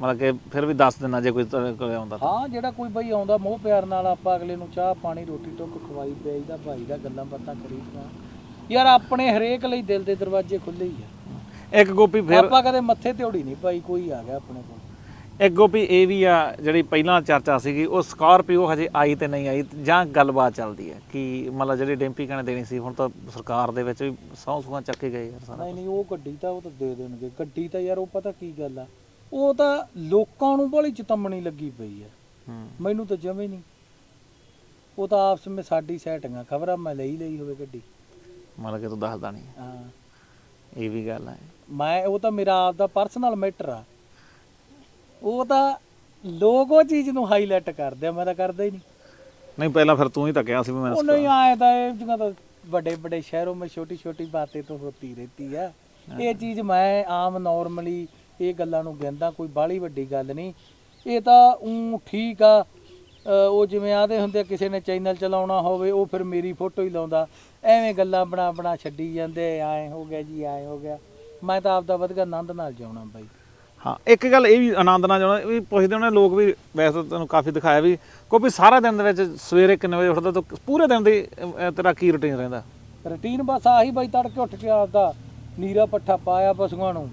ਮਤਲਬ ਕਿ ਫਿਰ ਵੀ ਦੱਸ ਦੇਣਾ ਜੇ ਕੋਈ ਕੋਲੇ ਆਉਂਦਾ ਤਾਂ। ਹਾਂ ਜਿਹੜਾ ਕੋਈ ਬਈ ਆਉਂਦਾ ਮੋਹ ਪਿਆਰ ਨਾਲ ਆਪਾਂ ਅਗਲੇ ਨੂੰ ਚਾਹ ਪਾਣੀ ਰੋਟੀ ਟੁੱਕ ਖਵਾਈ ਪਿਆਈ ਦਾ ਭਾਈ ਦਾ ਗੱਲਾਂ ਬਾਤਾਂ ਕਰੀਦੀਆਂ ਯਾਰ ਆਪਣੇ ਹਰੇਕ ਲਈ ਦਿਲ ਦੇ ਦਰਵਾਜ਼ੇ ਖੁੱਲੇ ਹੀ ਆ। ਇੱਕ ਗੋਪੀ ਫਿਰ ਆਪਾਂ ਕਦੇ ਮੱਥੇ ਤੇ ਓੜੀ ਨਹੀਂ ਪਾਈ ਕੋਈ ਆ ਗਿਆ ਆਪਣੇ ਕੋਲ। ਇੱਕ ਗੋਪੀ ਇਹ ਵੀ ਆ ਜਿਹੜੀ ਪਹਿਲਾਂ ਚਰਚਾ ਸੀਗੀ ਉਹ ਸਕਾਰਪੀਓ ਹਜੇ ਆਈ ਤੇ ਨਹੀਂ ਆਈ ਜਾਂ ਗੱਲਬਾਤ ਚੱਲਦੀ ਹੈ ਕਿ ਮਤਲਬ ਜਿਹੜੀ ਡੈਂਪੀ ਕਹਨੇ ਦੇਣੀ ਸੀ ਹੁਣ ਤਾਂ ਸਰਕਾਰ ਦੇ ਵਿੱਚ ਵੀ ਸਹੁੰ ਸੂਹਾਂ ਚੱਕੇ ਗਏ ਯਾਰ ਸਾਰਾ ਨਹੀਂ ਨਹੀਂ ਉਹ ਗੱਡੀ ਤਾਂ ਉਹ ਤਾਂ ਦੇ ਦੇਣਗੇ। ਗੱਡੀ ਤਾਂ ਯਾਰ ਉਹ ਪਤਾ ਕੀ ਗੱਲ ਆ ਉਹ ਤਾਂ ਲੋਕਾਂ ਨੂੰ ਬੜੀ ਚਤੰਮਣੀ ਲੱਗੀ ਪਈ ਆ। ਮੈਨੂੰ ਤਾਂ ਜਮੇ ਨਹੀਂ। ਉਹ ਤਾਂ ਆਪਸ ਵਿੱਚ ਸਾਡੀ ਸੈਟਿੰਗਾਂ ਖਬਰਾਂ ਮੈਂ ਲਈ ਲਈ ਹੋਵੇ ਗੱਡੀ। ਮਤਲਬ ਕਿ ਤੂੰ ਦੱਸਦਾ ਨਹੀਂ। ਹਾਂ। ਇਹ ਵੀ ਗੱਲ ਹੈ ਮੈਂ ਉਹ ਤਾਂ ਮੇਰਾ ਆਪ ਦਾ ਪਰਸਨਲ ਮੈਟਰ ਆ। ਉਹ ਤਾਂ ਲੋਕ ਉਹ ਚੀਜ਼ ਨੂੰ ਹਾਈਲਾਈਟ ਕਰਦੇ ਆ ਮੈਂ ਤਾਂ ਕਰਦਾ ਹੀ ਨਹੀਂ। ਨਹੀਂ ਪਹਿਲਾਂ ਫਿਰ ਤੂੰ ਹੀ ਤਾਂ ਕਿਹਾ ਸੀ ਵੀ ਮੈਂ ਉਹ ਨਹੀਂ ਆਏ ਤਾਂ ਇਹ ਜਿਹਾ ਤਾਂ ਵੱਡੇ ਵੱਡੇ ਸ਼ਹਿਰੋਂ ਮੈਂ ਛੋਟੀ ਛੋਟੀ ਬਾਤੇ ਤੋਂ ਹੋਤੀ ਰਹਤੀ ਆ। ਇਹ ਚੀਜ਼ ਮੈਂ ਆਮ ਨਾਰਮਲੀ ਇਹ ਗੱਲਾਂ ਨੂੰ ਗਿੰਦਾ ਕੋਈ ਬਾਹਲੀ ਵੱਡੀ ਗੱਲ ਨਹੀਂ। ਇਹ ਤਾਂ ਉਂ ਠੀਕ ਆ ਉਹ ਜਿਵੇਂ ਆਦੇ ਹੁੰਦੇ ਆ, ਕਿਸੇ ਨੇ ਚੈਨਲ ਚਲਾਉਣਾ ਹੋਵੇ ਉਹ ਫਿਰ ਮੇਰੀ ਫੋਟੋ ਹੀ ਲਾਉਂਦਾ। ਐਵੇਂ ਗੱਲਾਂ ਬਣਾ ਬਣਾ ਛੱਡੀ ਜਾਂਦੇ ਆਏ ਹੋ ਗਿਆ ਜੀ ਆਏ ਹੋ ਗਿਆ। ਮੈਂ ਤਾਂ ਆਪਦਾ ਵਧਗਾ ਆਨੰਦ ਨਾਲ ਜਿਉਣਾ ਬਾਈ। ਹਾਂ ਇੱਕ ਗੱਲ ਇਹ ਵੀ ਆਨੰਦ ਨਾਲ ਜਾਣਾ ਵੀ ਪੁੱਛਦੇ ਉਹਨੇ ਲੋਕ ਵੀ ਵੈਸੇ ਤਾਂ ਤੈਨੂੰ ਕਾਫੀ ਦਿਖਾਇਆ ਵੀ ਕੋਈ ਵੀ ਸਾਰਾ ਦਿਨ ਦੇ ਵਿੱਚ ਸਵੇਰੇ ਕਿੰਨੇ ਵਜੇ ਉੱਠਦਾ ਤੂੰ ਪੂਰੇ ਦਿਨ ਦੀ ਅਹ, ਤੇਰਾ ਕੀ ਰੁਟੀਨ ਰਹਿੰਦਾ? ਰੁਟੀਨ ਬਸ ਆਹੀ ਬਾਈ ਤੜਕੇ ਉੱਠ ਕੇ ਆਪਦਾ ਨੀਰਾ ਪੱਠਾ ਪਾਇਆ ਪਸ਼ੂਆਂ ਨੂੰ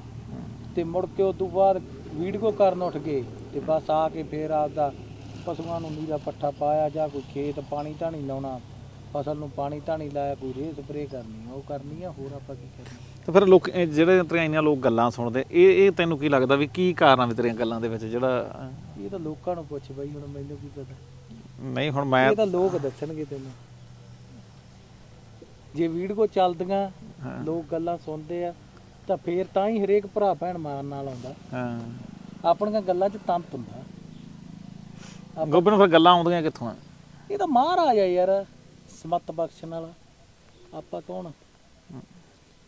ਤੇ ਮੁੜ ਕੇ ਉਸ ਤੋਂ ਬਾਅਦ ਵੀਡੀਓ ਕਰਨ ਉੱਠ ਗਏ ਤੇ ਬਸ ਆ ਕੇ ਫੇਰ ਆਪਦਾ ਪਸ਼ੂਆਂ ਨੂੰ ਨੀਰਾ ਪੱਠਾ ਪਾਇਆ ਜਾਂ ਕੋਈ ਖੇਤ ਪਾਣੀ ਧਾਣੀ ਲਾਉਣਾ। ਫਸਲ ਨੂੰ ਪਾਣੀ ਧਾਣੀ ਲਾਇਆ ਕੋਈ ਰੇਹ ਸਪਰੇਅ ਕਰਨੀ ਉਹ ਕਰਨੀ ਆ ਹੋਰ ਆਪਾਂ ਕੀ ਕਰਨਾ? ਤੇ ਫਿਰ ਲੋਕ ਇਹ ਜਿਹੜੇ ਤੇਰੀਆਂ ਇੰਨੀਆਂ ਲੋਕ ਗੱਲਾਂ ਸੁਣਦੇ ਇਹ ਇਹ ਤੈਨੂੰ ਕੀ ਲੱਗਦਾ ਵੀ ਕੀ ਕਾਰਨ ਆ ਵੀ ਤੇਰੀਆਂ ਗੱਲਾਂ ਦੇ ਵਿੱਚ ਜਿਹੜਾ ਇਹ ਤਾਂ ਲੋਕਾਂ ਨੂੰ ਪੁੱਛ ਬਾਈ ਹੁਣ ਮੈਨੂੰ ਕੀ ਪਤਾ? ਨਹੀਂ ਹੁਣ ਮੈਂ ਇਹ ਤਾਂ ਲੋਕ ਦੱਸਣਗੇ ਤੈਨੂੰ। ਜੇ ਵੀਡੀਓ ਚੱਲਦੀਆਂ ਹਾਂ। ਲੋਕ ਗੱਲਾਂ ਸੁਣਦੇ ਆ ਤਾਂ ਫੇਰ ਤਾਂ ਹੀ ਹਰੇਕ ਭਰਾ ਭੈਣ ਮਾਨ ਨਾਲ ਆਉਂਦਾ। ਹਾਂ। ਆਪਣੀਆਂ ਗੱਲਾਂ 'ਚ ਤੰਤ ਹੁੰਦਾ। ਗੋਬਰ ਨੂੰ ਫਿਰ ਗੱਲਾਂ ਆਉਂਦੀਆਂ ਕਿੱਥੋਂ ਆ? ਇਹ ਤਾਂ ਮਹਾਰਾਜ ਆ ਯਾਰ। ਸਮਤ ਬਖਸ਼ਣ ਵਾਲਾ ਆਪਾਂ ਕੌਣ?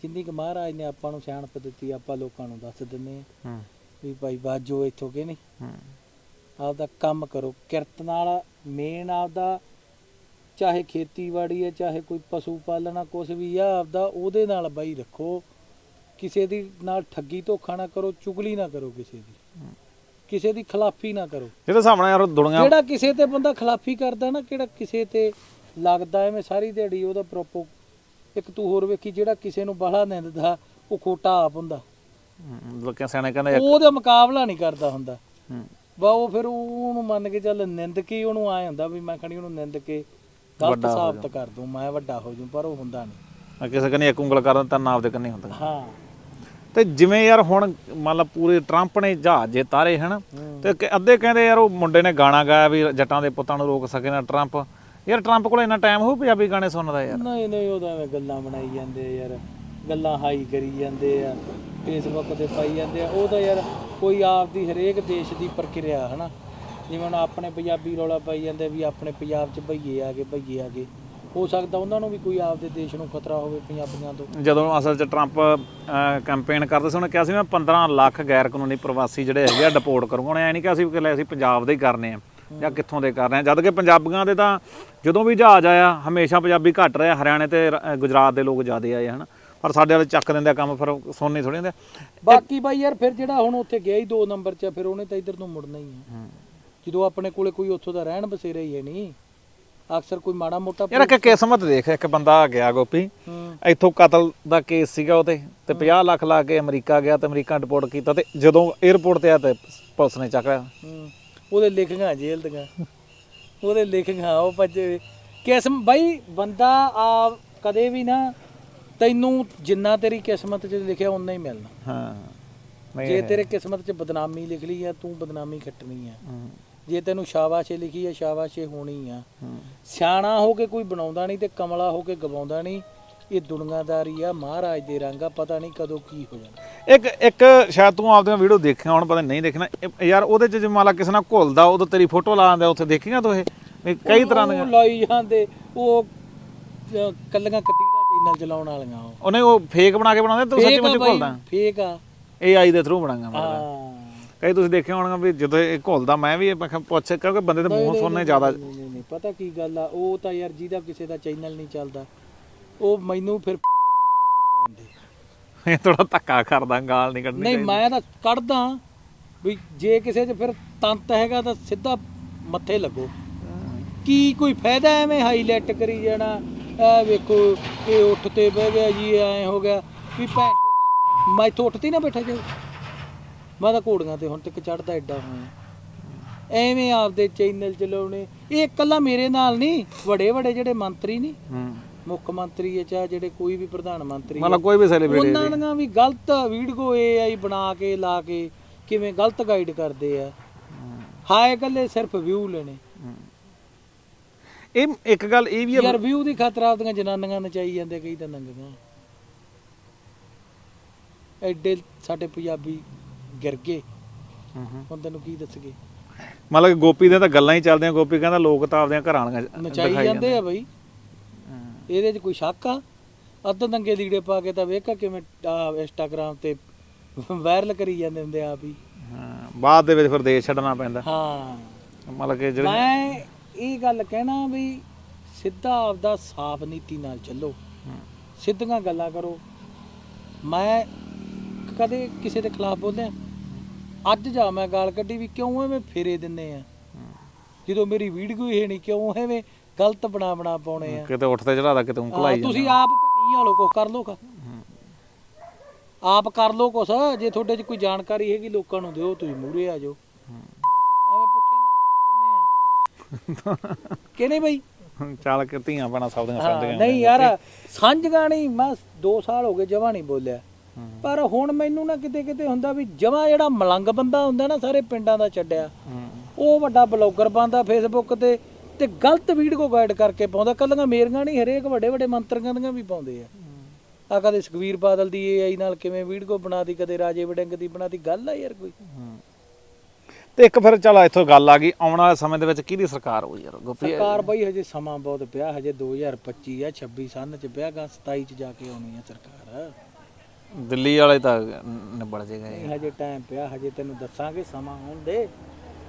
ਜਿੰਨੀ ਕਿ ਮਹਾਰਾਜ ਨੇ ਆਪਾਂ ਨੂੰ ਸਿਆਣਪ ਦਿੱਤੀ ਆਪਾਂ ਲੋਕਾਂ ਨੂੰ ਦੱਸ ਦਿੰਦੇ ਆ ਵੀ ਭਾਈ ਬਾਜੋ ਇੱਥੋਂ ਕਿ ਨਹੀਂ? ਆਪਦਾ ਕੰਮ ਕਰੋ ਕਿਰਤ ਨਾਲ ਮੇਨ ਆਪਦਾ ਚਾਹੇ ਖੇਤੀਬਾੜੀ ਹੈ ਚਾਹੇ ਕੋਈ ਪਸ਼ੂ ਪਾਲਣਾ ਕੁਛ ਵੀ ਆ ਆਪਦਾ ਉਹਦੇ ਨਾਲ ਬਾਈ ਰੱਖੋ। ਕਿਸੇ ਦੀ ਨਾਲ ਠੱਗੀ ਧੋਖਾ ਨਾ ਕਰੋ ਚੁਗਲੀ ਨਾ ਕਰੋ ਕਿਸੇ ਦੀ। ਕਿਸੇ ਦੀ ਖਿਲਾਫੀ ਨਾ ਕਰੋ। ਜਿਹੜੇ ਸਾਹਮਣੇ ਯਾਰ ਦੁਨੀਆ ਜਿਹੜਾ ਕਿਸੇ ਤੇ ਬੰਦਾ ਖਿਲਾਫੀ ਕਰਦਾ ਨਾ ਕਿਹੜਾ ਕਿਸੇ ਤੇ ਲੱਗਦਾ ਐਵੇਂ ਸਾਰੀ ਦਿਹਾੜੀ ਉਹਦਾ ਪ੍ਰੋਪੋ ਇੱਕ ਤੂੰ ਹੋਰ ਵੇਖੀ ਜਿਹੜਾ ਕਿਸੇ ਨੂੰ ਬਾਹਲਾ ਨਿੰਦਦਾ ਉਹ ਖੋਟਾ ਆਪ ਹੁੰਦਾ। ਲੋਕਾਂ ਸਿਆਣੇ ਕਹਿੰਦੇ ਉਹ ਉਹਦਾ ਮੁਕਾਬਲਾ ਨਹੀਂ ਕਰਦਾ ਹੁੰਦਾ। ਹੂੰ। ਵਾ ਉਹ ਫਿਰ ਉਹਨੂੰ ਮੰਨ ਕੇ ਚੱਲ ਨਿੰਦ ਕੇ ਹੀ ਉਹਨੂੰ ਆਏ ਹੁੰਦਾ ਵੀ ਮੈਂ ਖਣੀ ਉਹਨੂੰ ਨਿੰਦ ਕੇ ਗਲਤ ਵੱਡਾ ਹੋ ਸਾਬਤ ਕਰ ਦੂੰ ਮੈਂ ਵੱਡਾ ਹੋ ਜੂ ਪਰ ਉਹ ਹੁੰਦਾ ਨਹੀਂ। ਆ ਕਿਸੇ ਕਹਿੰਦੇ ਇੱਕ ਉਂਗਲ ਕਰਨ ਤਾਂ ਨਾਪ ਦੇ ਕੰਨੀ ਹੁੰਦਾ। ਹਾਂ। ਤੇ ਜਿਵੇਂ ਯਾਰ ਹੁਣ ਮੰਨ ਲਾ ਪੂਰੇ ਟਰੰਪ ਨੇ ਜਹਾਜ਼ ਜੇ ਤਾਰੇ ਹਨ? ਹੂੰ। ਤੇ ਕ- ਅੱਧੇ ਕਹਿੰਦੇ ਯਾਰ ਉਹ ਮੁੰਡੇ ਨੇ ਗਾਣਾ ਗਾਇਆ ਵੀ ਜੱਟਾਂ ਦੇ ਪੁੱਤਾਂ ਨੂੰ ਰੋਕ ਸਕੇ ਨਾ ਟਰੰਪ ਯਾਰ ਟਰੰਪ ਕੋਲ ਇੰਨਾ ਟਾਈਮ ਹੋਊ ਪੰਜਾਬੀ ਗਾਣੇ ਸੁਣਨ ਦਾ ਯਾਰ। ਨਹੀਂ ਨਹੀਂ ਉਹਦਾ ਐਵੇਂ ਗੱਲਾਂ ਬਣਾਈ ਜਾਂਦੇ ਆ ਯਾਰ। ਗੱਲਾਂ ਹਾਈ ਕਰੀ ਜਾਂਦੇ ਆ ਫੇਸਬੁੱਕ ਤੇ ਪਾਈ ਜਾਂਦੇ ਆ। ਉਹ ਤਾਂ ਯਾਰ ਕੋਈ ਆਪ ਦੀ ਹਰੇਕ ਦੇਸ਼ ਦੀ ਪ੍ਰਕਿਰਿਆ ਹਨਾ? ਜਿਵੇਂ ਹੁਣ ਆਪਣੇ ਪੰਜਾਬੀ ਰੌਲਾ ਪਾਈ ਜਾਂਦੇ ਵੀ ਆਪਣੇ ਪੰਜਾਬ 'ਚ ਭਈਏ ਆ ਗਏ ਭਈਏ ਆ ਗਏ। ਹੋ ਸਕਦਾ ਉਹਨਾਂ ਨੂੰ ਵੀ ਕੋਈ ਆਪਦੇ ਦੇਸ਼ ਨੂੰ ਖਤਰਾ ਹੋਵੇ ਪੰਜਾਬੀਆਂ ਤੋਂ। ਜਦੋਂ ਅਸਲ 'ਚ ਟਰੰਪ ਕੈਂਪੇਨ ਕਰਦੇ ਸੀ ਉਹਨੇ ਕਿਹਾ ਸੀ ਮੈਂ 15 ਲੱਖ ਗੈਰ ਕਾਨੂੰਨੀ ਪ੍ਰਵਾਸੀ ਜਿਹੜੇ ਹੈਗੇ ਆ ਡਿਪੋਰਟ ਕਰੂੰਗਾ। ਉਹਨੇ ਐ ਨਹੀਂ ਕਿਹਾ ਸੀ ਕਿ ਲੈ ਅਸੀਂ ਪੰਜਾਬ ਦੇ ਹੀ ਕਰਨੇ ਆ। ਜਾਂ ਕਿੱਥੋਂ ਦੇ ਕਰ ਰਹੇ ਆ। ਜਦ ਕਿ ਪੰਜਾਬੀਆਂ ਦੇ ਤਾਂ ਜਦੋਂ ਵੀ ਜਹਾਜ਼ ਆਇਆ ਹਮੇਸ਼ਾ ਪੰਜਾਬੀ ਘੱਟ ਰਹੇ ਹਰਿਆਣੇ ਤੇ ਗੁਜਰਾਤ ਦੇ ਲੋਕ ਜ਼ਿਆਦੇ ਆਏ ਹਨ। ਪਰ ਸਾਡੇ ਵਾਲੇ ਚੱਕ ਦਿੰਦੇ ਆ ਕੰਮ ਫਿਰ ਸੁਣਨੀ ਥੋੜੀ ਹੁੰਦੇ ਬਾਕੀ ਬਾਈ ਯਾਰ ਫਿਰ ਜਿਹੜਾ ਹੁਣ ਉੱਥੇ ਗਿਆ ਹੀ 2 ਨੰਬਰ 'ਚ ਫਿਰ ਉਹਨੇ ਤਾਂ ਇੱਧਰ ਨੂੰ ਮੁੜਨਾ ਹੀ ਆ। ਜਦੋਂ ਆਪਣੇ ਕੋਲੇ ਕੋਈ ਉੱਥੋਂ ਦਾ ਰਹਿਣ ਬਸੇਰਾ ਹੀ ਹੈ ਨਹੀਂ ਅਕਸਰ ਕੋਈ ਮਾੜਾ ਮੋਟਾ ਯਾਰ ਇੱਕ ਕਿਸਮਤ ਦੇਖ ਇੱਕ ਬੰਦਾ ਗਿਆ ਗੋਪੀ ਹੂੰ। ਇੱਥੋਂ ਕਤਲ ਦਾ ਕੇਸ ਸੀਗਾ ਉਹਤੇ ਤੇ 50 ਲੱਖ ਲਾ ਕੇ ਅਮਰੀਕਾ ਗਿਆ ਤੇ ਅਮਰੀਕਾ ਡਿਪੋਰਟ ਕੀਤਾ ਤੇ ਜਦੋਂ 에ਅਰਪੋਰਟ ਤੇ ਆ ਤੇ ਪੁਲਿਸ ਨੇ ਚੱਕ ਲਿਆ। ਹੂੰ। ਉਹਦੇ ਲਿਖੀਆਂ ਜੇਲ੍ਹ ਦੀਆਂ। ਉਹਦੇ ਲਿਖੀਆਂ ਉਹ ਭੱਜੇ ਕਿਸਮ ਬਾਈ ਬੰਦਾ ਆ ਕਦੇ ਵੀ ਨਾ ਤੈਨੂੰ ਜਿੰਨਾ ਤੇਰੀ ਕਿਸਮਤ 'ਚ ਲਿਖਿਆ ਉਨਾ ਹੀ ਮਿਲਣਾ। ਹਾਂ ਜੇ ਤੇਰੇ ਕਿਸਮਤ 'ਚ ਬਦਨਾਮੀ ਲਿਖ ਲਈ ਆ ਤੂੰ ਬਦਨਾਮੀ ਖੱਟਣੀ ਆ। ਜੇ ਤੈਨੂੰ ਸ਼ਾਬਾਸ਼ੇ ਲਿਖੀ ਹੈ ਸ਼ਾਬਾਸ਼ੇ ਹੋਣੀ ਆ। ਸਿਆਣਾ ਹੋ ਕੇ ਕੋਈ ਬਣਾਉਂਦਾ ਨਹੀਂ ਤੇ ਕਮਲਾ ਹੋ ਕੇ ਗਵਾਉਂਦਾ ਨਹੀਂ। ਇਹ ਦੁਨੀਆਦਾਰੀ ਆ ਮਹਾਰਾਜ ਦੇ ਰੰਗ ਆ ਪਤਾ ਨਹੀਂ ਕਦੋਂ ਕੀ ਹੋ ਜਾਣਾ। ਇੱਕ ਇੱਕ ਸ਼ਾਇਦ ਤੂੰ ਆਪਦੀਆਂ ਵੀਡੀਓ ਦੇਖਿਆ ਹੁਣ ਪਤਾ ਨਹੀਂ ਦੇਖਣਾ। ਇਹ- ਯਾਰ ਉਹਦੇ ਚ ਜੇ ਮੰਨ ਲਾ ਕਿਸੇ ਨਾਲ ਘੁਲਦਾ ਉਦੋਂ ਤੇਰੀ ਫੋਟੋ ਲਾ ਦਿੰਦੇ ਉੱਥੇ ਦੇਖੀਆਂ ਤੂੰ ਇਹ? ਵੀ ਕਈ ਤਰ੍ਹਾਂ ਦੀਆਂ ਉਹ ਲਾਈ ਜਾਂਦੇ ਉਹ ਅਹ, ਕੱਲੀਆਂ ਕਤੀੜਾ ਚੈਨਲ ਚਲਾਉਣ ਵਾਲੀਆਂ ਉਹ। ਉਹਨੇ ਉਹ ਫੇਕ ਬਣਾ ਕੇ ਬਣਾਉਂਦੇ ਤੂੰ ਸੱਚੀ ਮੁੱਚ ਘੁਲਦਾ। ਫੇਕ ਆ। AI ਦੇ ਥਰੂ ਬਣਾਗਾ ਮੈਂ ਹਾਂ। ਕਈ ਤੁਸੀਂ ਦੇਖਿਆ ਹੋਣਾ ਵੀ ਜਦੋਂ ਇਹ ਘੁਲਦਾ ਮੈਂ ਵੀ ਇਹ ਮੈਂ ਕਿਹਾ ਪੁੱਛ ਕਿਉਂਕਿ ਬੰਦੇ ਦੇ ਮੂੰਹ ਸੁਣਨੇ ਜ਼ਿਆਦਾ ਨਹੀਂ ਨਹੀਂ ਨਹੀਂ ਪਤਾ ਕੀ ਗੱਲ ਆ ਉਹ ਤਾਂ ਯਾਰ ਜਿਹਦਾ ਕਿਸੇ ਦਾ ਚੈਨਲ ਨਹੀਂ ਚੱਲਦਾ। ਉਹ ਮੈਨੂੰ ਫਿਰ ਭੈਣ ਇਹ ਥੋੜਾ ਧੱਕਾ ਕਰਦਾ ਗਾਲ ਨਹੀਂ ਕੱਢਣੀ ਨਹੀਂ ਮੈਂ ਤਾਂ ਕੱਢਦਾ ਵੀ ਜੇ ਕਿਸੇ 'ਚ ਫਿਰ ਤੰਤ ਹੈਗਾ ਤਾਂ ਸਿੱਧਾ ਮੱਥੇ ਲੱਗੋ। ਕੀ ਕੋਈ ਫਾਇਦਾ ਐਵੇਂ ਹਾਈਲਾਈਟ ਕਰੀ ਜਾਣਾ? ਐ ਵੇਖੋ ਇਹ ਉੱਠ ਤੇ ਬਹਿ ਗਿਆ ਜੀ ਐ ਹੋ ਗਿਆ। ਵੀ ਭੈਣ ਚੋਦ, ਮੈਂ ਇੱਥੋਂ ਉੱਠਤੀ ਨਾ ਬੈਠਾ ਜਾਊ। ਮੈਂ ਤਾਂ ਘੋੜੀਆਂ ਤੇ ਹੁਣ ਤੱਕ ਚੜਦਾ ਐਡਾ ਹੋਇਆ। ਐਵੇਂ ਆਪਦੇ ਚੈਨਲ ਚਲਾਉਣੇ। ਇਹ ਇਕੱਲਾ ਮੇਰੇ ਨਾਲ ਨਹੀਂ ਵੱਡੇ ਵੱਡੇ ਜਿਹੜੇ ਮੰਤਰੀ ਨਹੀਂ ਹੂੰ। ਮੁੱਖ ਮੰਤਰੀ ਹੈ ਚਾਹੇ ਜਿਹੜੇ ਕੋਈ ਵੀ ਪ੍ਰਧਾਨ ਮੰਤਰੀ ਹੈ ਮਤਲਬ ਕੋਈ ਵੀ ਸੈਲੀਬ੍ਰਿਟੀ ਉਹਨਾਂ ਦੀਆਂ ਵੀ ਗਲਤ ਵੀਡੀਓ ਏਆਈ ਬਣਾ ਕੇ ਲਾ ਕੇ ਕਿਵੇਂ ਗਲਤ ਗਾਈਡ ਕਰਦੇ ਆ। ਹਾਏ ਕੱਲੇ ਸਿਰਫ ਵਿਊ ਲੈਣੇ। ਇਹ ਇੱਕ ਗੱਲ ਇਹ ਵੀ ਆ ਯਾਰ ਵਿਊ ਦੀ ਖਾਤਰ ਆਪਦੀਆਂ ਜਨਾਨੀਆਂ ਨਚਾਈ ਜਾਂਦੇ ਕਈ ਤਾਂ ਨੰਗੀਆਂ। ਐਡੇ ਸਾਡੇ ਪੰਜਾਬੀ ਗਿਰ ਗਏ। ਹੂੰ, ਹੂੰ। ਹੁਣ ਤੈਨੂੰ ਕੀ ਦੱਸਗੇ ਮਤਲਬ ਕਿ ਗੋਪੀ ਦੀਆਂ ਤਾਂ ਗੱਲਾਂ ਹੀ ਚੱਲਦੀਆਂ ਗੋਪੀ ਕਹਿੰਦਾ ਲੋਕ ਤਾਂ ਆਪਦੀਆਂ ਘਰਾਂ ਨਚਾਈ ਦਿਖਾਈ ਜਾਂਦੇ ਆ। ਬਈ। ਇਹਦੇ 'ਚ ਕੋਈ ਸ਼ੱਕ ਆ? ਅੱਧ ਨੰਗੇ ਲੀੜੇ ਪਾ ਕੇ ਤਾਂ ਵੇਖਾ ਕਿਵੇਂ ਇੰਸਟਾਗ੍ਰਾਮ ਤੇ ਵਾਇਰਲ ਕਰੀ ਜਾਂਦੇ ਹੁੰਦੇ ਆਪ ਹੀ। ਹਾਂ ਬਾਅਦ ਦੇ ਵਿੱਚ ਫਿਰ ਦੇਸ਼ ਛੱਡਣਾ ਪੈਂਦਾ। ਹਾਂ। ਮਤਲਬ ਕਿ ਜਿਹੜੇ ਮੈਂ ਇਹ ਗੱਲ ਕਹਿਣਾ ਵੀ ਸਿੱਧਾ ਆਪਦਾ ਸਾਫ਼ ਨੀਤੀ ਨਾਲ ਚੱਲੋ। ਸਿੱਧੀਆਂ ਗੱਲਾਂ ਕਰੋ। ਮੈਂ ਕਦੇ ਕਿਸੇ ਦੇ ਖਿਲਾਫ ਬੋਲਿਆ। ਅੱਜ ਜਾ ਮੈਂ ਗਾਲ ਕੱਢੀ ਵੀ ਕਿਉਂ ਐਵੇਂ ਫੇਰੇ ਦਿੰਨੇ ਆ? ਜਦੋਂ ਮੇਰੀ ਵੀਡੀਓ ਹੀ ਨਹੀਂ ਕਿਉਂ ਐਵੇਂ ਗਲਤ ਬਣਾ ਬਣਾ ਪਾਉਣੇ ਆ। ਕਿਤੇ ਉੱਠਦੇ ਚੜਾਦਾ ਕਿਤੇ ਉਂਕਲਾਈ ਤੁਸੀਂ ਆਪ ਭੈਣੀ ਹਾਲੋ ਕੋ ਕਰ ਲੋ ਕਾ ਆਪ ਕਰ ਲੋ ਕੁਛ ਜੇ ਤੁਹਾਡੇ 'ਚ ਕੋਈ ਜਾਣਕਾਰੀ ਹੈਗੀ ਲੋਕਾਂ ਨੂੰ ਦਿਓ ਤੁਸੀਂ ਮੂਰੇ ਆ ਜਾਓ। ਐਵੇਂ ਪੁੱਠੇ ਨੰਬਰ ਦਿੰਦੇ ਆ। ਕਿ ਨਹੀਂ ਬਈ? ਚੱਲ ਕੇ ਧੀਆਂ ਬਣਾ ਸਭ ਦੀਆਂ ਸਰਦੀਆਂ ਨਹੀਂ ਯਾਰ ਸਾਂਝਗਾ ਨਹੀਂ ਮੈਂ 2 ਸਾਲ ਹੋ ਗਏ ਜਮਾ ਨਹੀਂ ਬੋਲਿਆ। ਪਰ ਹੁਣ ਮੈਨੂੰ ਨਾ ਕਿਤੇ ਕਿਤੇ ਹੁੰਦਾ ਵੀ ਜਮਾ ਜਿਹੜਾ ਮਲੰਗ ਬੰਦਾ ਹੁੰਦਾ ਨਾ ਸਾਰੇ ਪਿੰਡਾਂ ਦਾ ਛੱਡਿਆ। ਉਹ ਵੱਡਾ ਬਲੌਗਰ ਬਣਦਾ ਫੇਸਬੁੱਕ ਤੇ। ਤੇ ਗਲਤ ਵੀਡੀਓ ਗਾਈਡ ਕਰਕੇ ਪਾਉਂਦਾ। ਕੱਲੀਆਂ ਮੇਰੀਆਂ ਨਹੀਂ ਹਰੇਕ ਵੱਡੇ ਵੱਡੇ ਮੰਤਰੀਆਂ ਦੀਆਂ ਵੀ ਪਾਉਂਦੇ ਆ। ਆ ਕਦੇ ਸੁਖਵੀਰ ਬਾਦਲ ਦੀ ਏਆਈ ਨਾਲ ਕਿਵੇਂ ਵੀਡੀਓ ਬਣਾਦੀ ਕਦੇ ਰਾਜੇ ਵੜਿੰਗ ਦੀ ਬਣਾਦੀ ਗੱਲ ਆ ਯਾਰ ਕੋਈ। ਤੇ ਇੱਕ ਫਿਰ ਚੱਲ ਇੱਥੋਂ ਗੱਲ ਆ ਗਈ ਆਉਣ ਵਾਲੇ ਸਮੇਂ ਦੇ ਵਿੱਚ ਕਿਹਦੀ ਸਰਕਾਰ ਹੋਊ ਯਾਰ? ਗੋਪੀ ਸਰਕਾਰ ਬਈ ਹਜੇ ਸਮਾਂ ਬਹੁਤ ਪਿਆ ਹਜੇ 2025 ਆ 26 ਸਨ ਚ ਪਿਆ ਗਾ 27 ਚ ਜਾ ਕੇ ਆਉਣੀ ਆ ਸਰਕਾਰ। ਦਿੱਲੀ ਵਾਲੇ ਤਾਂ ਨਿਬੜ ਜੇਗਾ ਹਜੇ ਟਾਈਮ ਪਿਆ ਹਜੇ ਤੈਨੂੰ ਦੱਸਾਂਗੇ ਸਮਾਂ ਹੋਣ ਦੇ।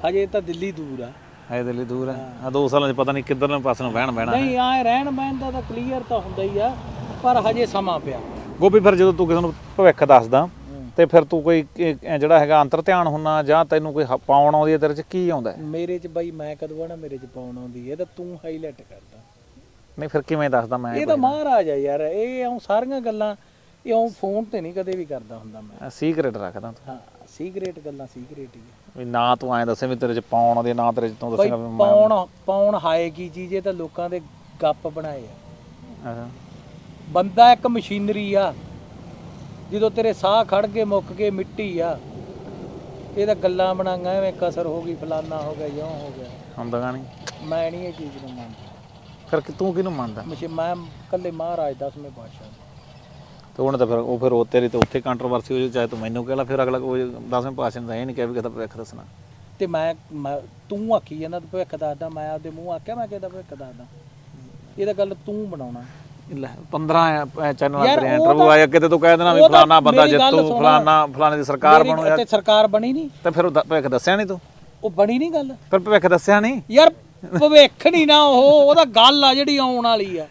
ਹਜੇ ਤਾਂ ਦਿੱਲੀ ਦੂਰ ਆ। ਹੈ ਦਿੱਲੀ ਦੂਰ ਹੈ। ਆ ਦੋ ਸਾਲਾਂ 'ਚ ਪਤਾ ਨਹੀਂ ਕਿੱਧਰ ਨੂੰ ਪਾਸੇ ਨੂੰ ਵਹਿਣ ਬਹਿਣਾ ਨਹੀਂ ਆਏ ਰਹਿਣ ਬਹਿਣ ਦਾ ਤਾਂ ਕਲੀਅਰ ਤਾਂ ਹੁੰਦਾ ਹੀ ਆ ਪਰ ਹਜੇ ਸਮਾਂ ਪਿਆ। ਗੋਪੀ ਫਿਰ ਜਦੋਂ ਤੂੰ ਕਿਸੇ ਨੂੰ ਭਵਿੱਖ ਦੱਸਦਾ ਤੇ ਫਿਰ ਤੂੰ ਕੋਈ ਇਹ- ਇਹ ਜਿਹੜਾ ਹੈਗਾ ਅੰਤਰ ਧਿਆਨ ਹੁੰਨਾ ਜਾਂ ਤੈਨੂੰ ਕੋਈ ਪਾਉਣ ਆਉਂਦੀ ਹੈ ਤੇਰੇ 'ਚ ਕੀ ਆਉਂਦਾ? ਮੇਰੇ ਚ ਬਾਈ ਮੈਂ ਕਦੋਂ ਆਣਾ ਮੇਰੇ ਚ ਪਾਉਣ ਆਉਂਦੀ ਹੈ ਤਾਂ ਤੂੰ ਹਾਈਲਾਈਟ ਕਰਦਾ। ਨਹੀਂ ਫਿਰ ਕਿਵੇਂ ਦੱਸਦਾ ਮੈਂ? ਇਹ ਤਾਂ ਮਹਾਰਾਜ ਆ ਯਾਰ ਇਹ ਇਉਂ ਸਾਰੀਆਂ ਗੱਲਾਂ ਇਉਂ ਫੋਨ ਤੇ ਨਹੀਂ ਕਦੇ ਵੀ ਕਰਦਾ ਹੁੰਦਾ ਮੈਂ। ਸੀਕ੍ਰੇਟ ਰੱਖਦਾ ਤੂੰ। ਹਾਂ ਸੀਕ੍ਰੇਟ ਗੱਲਾਂ ਸੀਕ੍ਰੇਟ ਹੀ ਆ। ਵੀ ਨਾ ਤੂੰ ਐਂ ਦੱਸੇ ਵੀ ਤੇਰੇ 'ਚ ਪਾਉਣ ਹੈ, ਨਾ ਤੇਰੇ 'ਚ ਤੂੰ ਬਈ ਦੱਸੇਗਾ ਵੀ ਮੈਂ ਪਾਉਣ ਪਾਉਣ ਹਾਏ ਕੀ ਚੀਜ਼ ਇਹ ਤਾਂ ਲੋਕਾਂ ਦੇ ਗੱਪ ਬਣਾਏ ਆ। ਅੱਛਾ। ਬੰਦਾ ਇੱਕ ਮਸ਼ੀਨਰੀ ਆ ਜਦੋਂ ਤੇਰੇ ਸਾਹ ਖੜ ਗਏ ਮੁੱਕ ਗਏ ਮਿੱਟੀ ਆ ਇਹ ਤਾਂ ਗੱਲਾਂ ਬਣਾਈਆਂ ਐਵੇਂ ਕਸਰ ਹੋ ਗਈ ਫਲਾਨਾ ਹੋ ਗਿਆ ਜਿਉਂ ਹੋ ਗਿਆ। ਹੁੰਦਾ ਨਹੀਂ ਮੈਂ ਨਹੀਂ ਇਹ ਚੀਜ਼ ਨੂੰ ਮੰਨਦਾ। ਫਿਰ ਕਿ ਤੂੰ ਕਿਹਨੂੰ ਮੰਨਦਾ? ਮੈਂ ਕੱਲੇ ਮਹਾਰਾਜ ਦਸਵੇਂ ਪਾਤਸ਼ਾਹ ਤੇ ਹੁਣ ਤਾਂ ਫਿਰ ਉਹ ਫਿਰ ਉਹ ਤੇਰੀ ਤੇ ਉੱਥੇ ਕੰਟਰੋਵਰਸੀ ਹੋ ਜਾਊ ਚਾਹੇ ਤੂੰ ਮੈਨੂੰ ਕਹਿ ਲਾ ਫਿਰ ਅਗਲਾ ਕੋਈ ਦਸਵੇਂ ਪਾਸੇ ਨੇ ਤਾਂ ਇਹ ਨਹੀਂ ਕਿਹਾ ਵੀ ਕਿਹਦਾ ਭਵਿੱਖ ਦੱਸਣਾ। ਤੇ ਮੈਂ ਮੈਂ- ਤੂੰ ਆਖੀ ਜਾਂਦਾ ਤੂੰ ਭਵਿੱਖ ਦੱਸਦਾ ਮੈਂ ਆਪਦੇ ਮੂੰਹ ਆਖਿਆ ਮੈਂ ਕਿਹਦਾ ਭਵਿੱਖ ਦੱਸਦਾ ਇਹ ਤਾਂ ਗੱਲ ਤੂੰ ਬਣਾਉਣਾ। ਲੈ 15 ਚੈਨਲਾਂ ਯਾਰ ਤੇ ਉਹ ਇੰਟਰਵਿਊ ਤਾਂ- ਆਇਆ ਕਿਤੇ ਤੂੰ ਕਹਿ ਦੇਣਾ ਵੀ ਉਹ ਤਾਂ ਫਲਾਣਾ ਬੰਦਾ ਮੇਰੀ ਗੱਲ ਜਿੱਤੂ ਸੁਣ। ਫਲਾਣਾ ਫਲਾਣੇ ਦੀ ਸਰਕਾਰ ਮੇਰੀ- ਬਣੂ ਯਾਰ। ਤੇ ਸਰਕਾਰ ਬਣੀ ਨਹੀਂ। ਤੇ ਫਿਰ ਉਹ ਦ- ਭਵਿੱਖ ਦੱਸਿਆ ਨਹੀਂ ਤੂੰ? ਉਹ ਬਣੀ ਨਹੀਂ ਗੱਲ। ਫਿਰ ਭਵਿੱਖ ਦੱਸਿਆ ਨਹੀਂ? ਯਾਰ ਭਵਿੱਖ ਨਹੀਂ ਨਾ ਉਹ ਉਹਦਾ ਗੱਲ ਆ ਜਿਹੜੀ ਆਉਣ ਵਾਲੀ ਆ।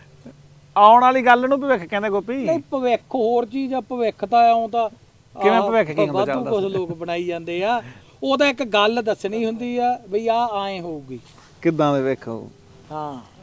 ਆਉਣ ਵਾਲੀ ਗੱਲ ਨੂੰ ਭਵਿੱਖ ਕਹਿੰਦੇ ਗੋਪੀ। ਨਹੀਂ ਭਵਿੱਖ ਹੋਰ ਚੀਜ਼ ਆ ਭਵਿੱਖ ਤਾਂ ਆਉਂ ਤਾਂ ਕਿਵੇਂ ਭਵਿੱਖ ਕੀ ਹੁੰਦਾ ਚੱਲਦਾ? ਕੁਝ ਲੋਕ ਬਣਾਈ ਜਾਂਦੇ ਆ। ਉਹ ਤਾਂ ਇੱਕ ਗੱਲ ਦੱਸਣੀ ਹੁੰਦੀ ਆ ਬਈ ਆ ਐਂ ਹੋਊਗੀ। ਕਿੱਦਾਂ ਦੇ ਵੇਖੋ ਹਾਂ।